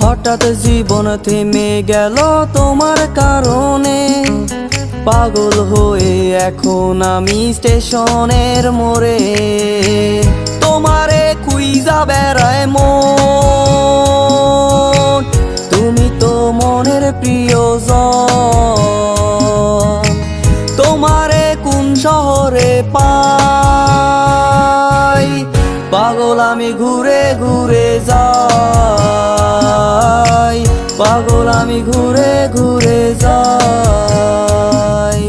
হঠাৎ জীবন থেমে গেল তোমার কারণে। পাগল হয়ে এখন আমি স্টেশনের মোড়ে। তোমারে কুইজা বেড়ায় মন। তুমি তো মনের প্রিয়জন। তোমারে কোন শহরে পাই? পাগল আমি ঘুরে ঘুরে পাগল আমি ঘুরে ঘুরে যাই।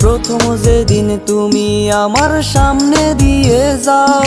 প্রথম যেদিন তুমি আমার সামনে দিয়ে যাও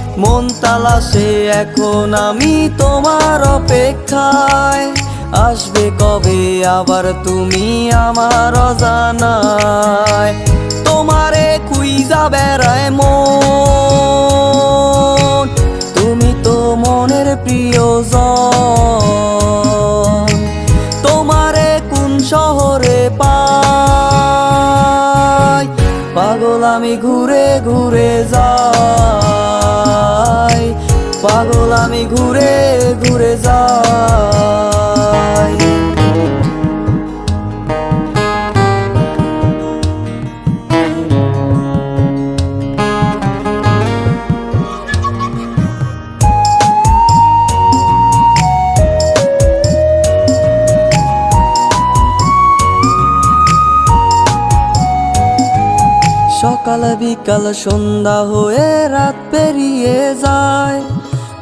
মন তালাশে, এখন আমি তোমার অপেক্ষায়। আসবে কবে, আবার তুমি আমার অজানায়। তোমারে কুইজা বেড়ায় মন। তুমি তো মনের প্রিয়জন। তোমারে কোন শহরে পাগল আমি ঘুরে পাগল আমি ঘুরে ঘুরে যাই। সকাল বিকাল সন্ধ্যা হয়ে রাত পেরিয়ে যায়।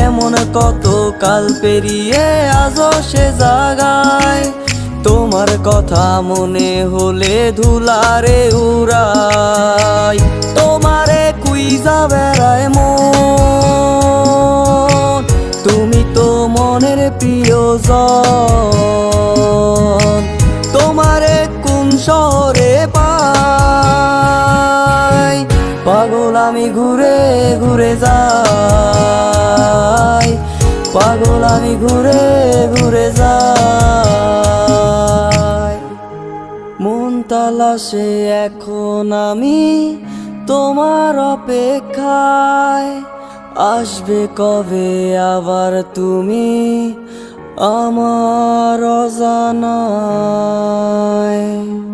এমন কত কাল পেরিয়ে আজও সে জাগায়। তোমার কথা মনে হলে ধুলারে উড়াই। তোমারে কুইজা বেড়ায় মন। তুমি তো মনের প্রিয়জন। তোমারে কোন শহরে পাগল আমি ঘুরে ঘুরে যাই। আমি ঘুরে ঘুরে যাই। মন তালাশে এখন আমি তোমার অপেক্ষায়। আসবে কবে আবার তুমি আমার অজানায়?